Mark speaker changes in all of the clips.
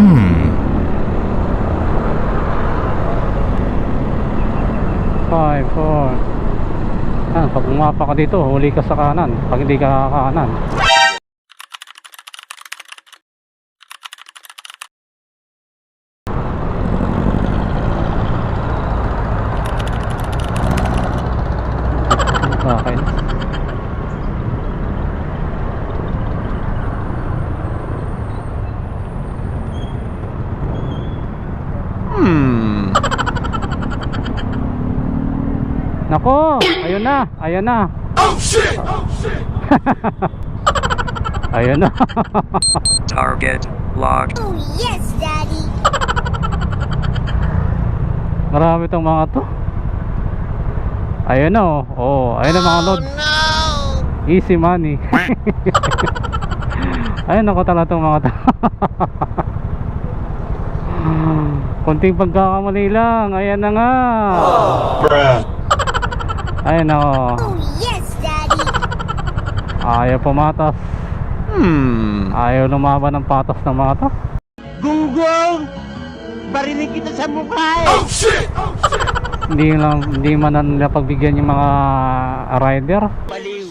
Speaker 1: Five, four. Yan, pag umapa ka dito, huli ka sa kanan. Pag hindi ka kanan. Okay.
Speaker 2: Hmm.
Speaker 1: Nako, ayun na, ayun na.
Speaker 2: Oh shit! Oh shit!
Speaker 1: Ayun na.
Speaker 3: Target locked.
Speaker 4: Oh, yes, Daddy.
Speaker 1: Marami tong mga to. Ayun na oh. Oh, ayun na mga load. Easy money. ayun ako talaga tong mga to. Kunting pagkakamali lang. Ayan na nga. Ayun na oh.
Speaker 4: Oh, yes, Daddy.
Speaker 1: Ayaw pumatas.
Speaker 2: Hmm.
Speaker 1: Ayaw lumaban ng patas ng mga to.
Speaker 5: Gunggong! Barinig kita sa mukha eh!
Speaker 2: Oh shit! Oh shit!
Speaker 1: Hindi lang hindi man na nila pagbigyan yung mga rider.
Speaker 5: Baliw!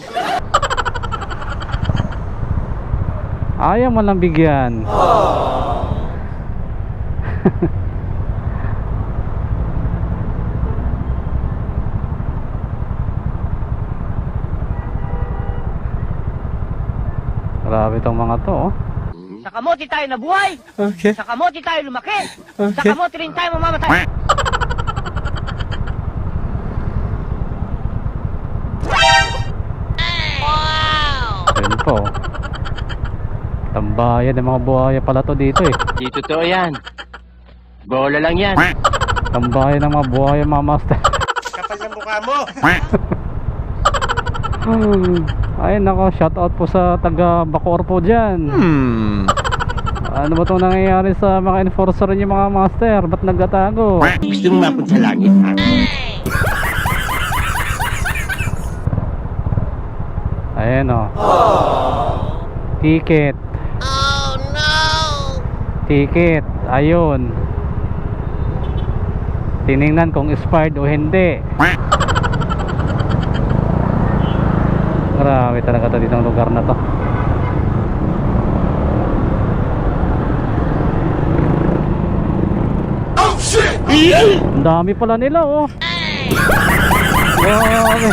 Speaker 1: Ayaw man lang bigyan. Grabe tong mga to oh.
Speaker 5: Sa kamote tayo nabuhay!
Speaker 2: Okay.
Speaker 5: Sa kamote tayo lumaki! Sa kamote rin tayo mamamatay!
Speaker 1: Yun po. Tambayan ng mga buhaya pala to dito eh.
Speaker 5: Di totoo yan. Bola lang yan.
Speaker 1: Tambayan ng mga buhaya mga master.
Speaker 5: Kapal ng mukha mo!
Speaker 1: Ay nako, shout out po sa taga Bacoor po dyan.
Speaker 2: Hmm.
Speaker 1: Ano ba itong nangyayari sa mga enforcer niyo mga master? Ba't nagtatago?
Speaker 5: Gusto mo mapunta sa langit?
Speaker 1: Ayan o. Ticket.
Speaker 4: Oh, no.
Speaker 1: Ticket. Ayun. Tiningnan kung expired o hindi. Grabe talaga to ditong lugar na to.
Speaker 2: Oh shit!
Speaker 1: Ang dami pala nila oh. Grabe.